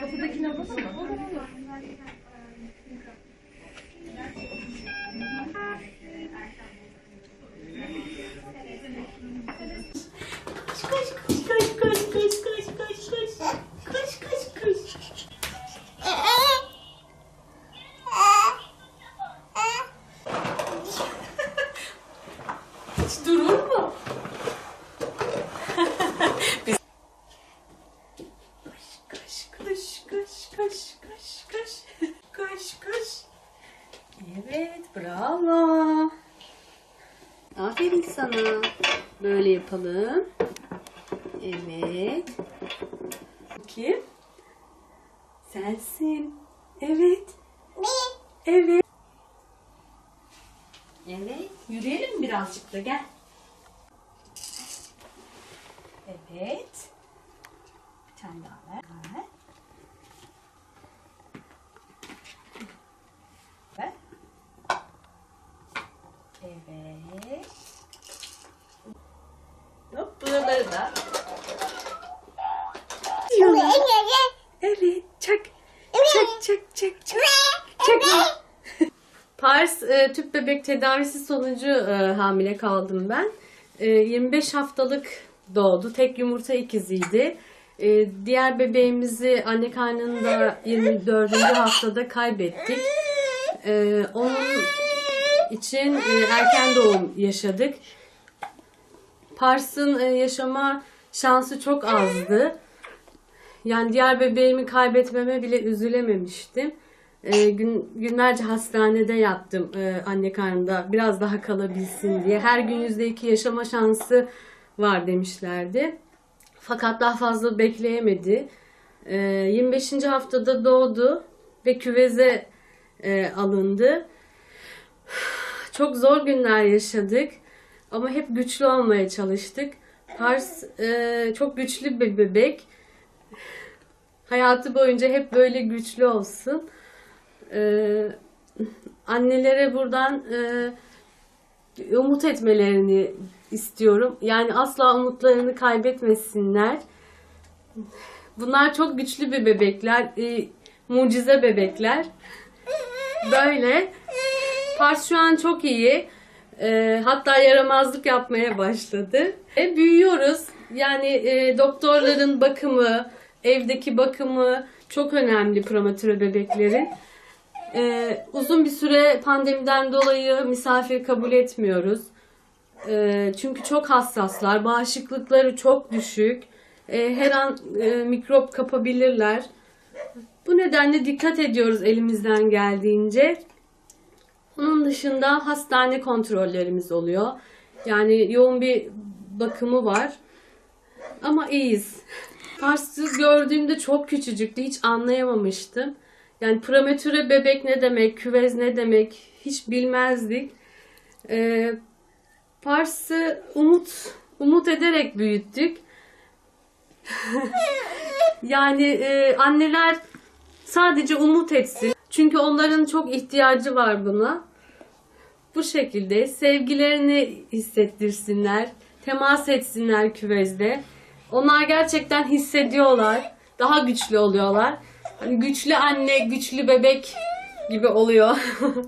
Kapıdakine bakalım. Koş koş koş. Koş koş. Evet bravo. Aferin sana. Böyle yapalım. Evet. Kim? Sensin. Evet. Evet. Evet. Yürüyelim birazcık da gel. Evet. Bir tane daha. Ver. Da. Evet. Çak. Çak çak çak çak. Çak. Pars e, tüp bebek tedavisi sonucu e, hamile kaldım ben. E, 25 haftalık doğdu. Tek yumurta ikiziydi. E, diğer bebeğimizi anne karnında 24. haftada kaybettik. E, onun için e, erken doğum yaşadık. Pars'ın e, yaşama şansı çok azdı. Yani diğer bebeğimi kaybetmeme bile üzülememiştim. E, gün, günlerce hastanede yattım e, anne karnında biraz daha kalabilsin diye. Her gün yüzde iki yaşama şansı var demişlerdi. Fakat daha fazla bekleyemedi. E, 25. haftada doğdu ve küveze e, alındı. Çok zor günler yaşadık ama hep güçlü olmaya çalıştık. Pars e, çok güçlü bir bebek. Hayatı boyunca hep böyle güçlü olsun. E, annelere buradan e, umut etmelerini istiyorum. Yani asla umutlarını kaybetmesinler. Bunlar çok güçlü bir bebekler, e, mucize bebekler. Böyle. Pars şu an çok iyi. E, hatta yaramazlık yapmaya başladı. E, büyüyoruz. Yani e, doktorların bakımı, evdeki bakımı çok önemli prematüre bebeklerin. E, uzun bir süre pandemiden dolayı misafir kabul etmiyoruz. E, çünkü çok hassaslar, bağışıklıkları çok düşük. E, her an e, mikrop kapabilirler. Bu nedenle dikkat ediyoruz elimizden geldiğince. Onun dışında hastane kontrollerimiz oluyor. Yani yoğun bir bakımı var. Ama iyiyiz. Pars'ı gördüğümde çok küçücüktü. Hiç anlayamamıştım. Yani prematüre bebek ne demek, küvez ne demek hiç bilmezdik. Ee, Pars'ı umut umut ederek büyüttük. yani e, anneler sadece umut etsin. Çünkü onların çok ihtiyacı var buna. Bu şekilde sevgilerini hissettirsinler, temas etsinler küvezde. Onlar gerçekten hissediyorlar, daha güçlü oluyorlar. Hani güçlü anne, güçlü bebek gibi oluyor.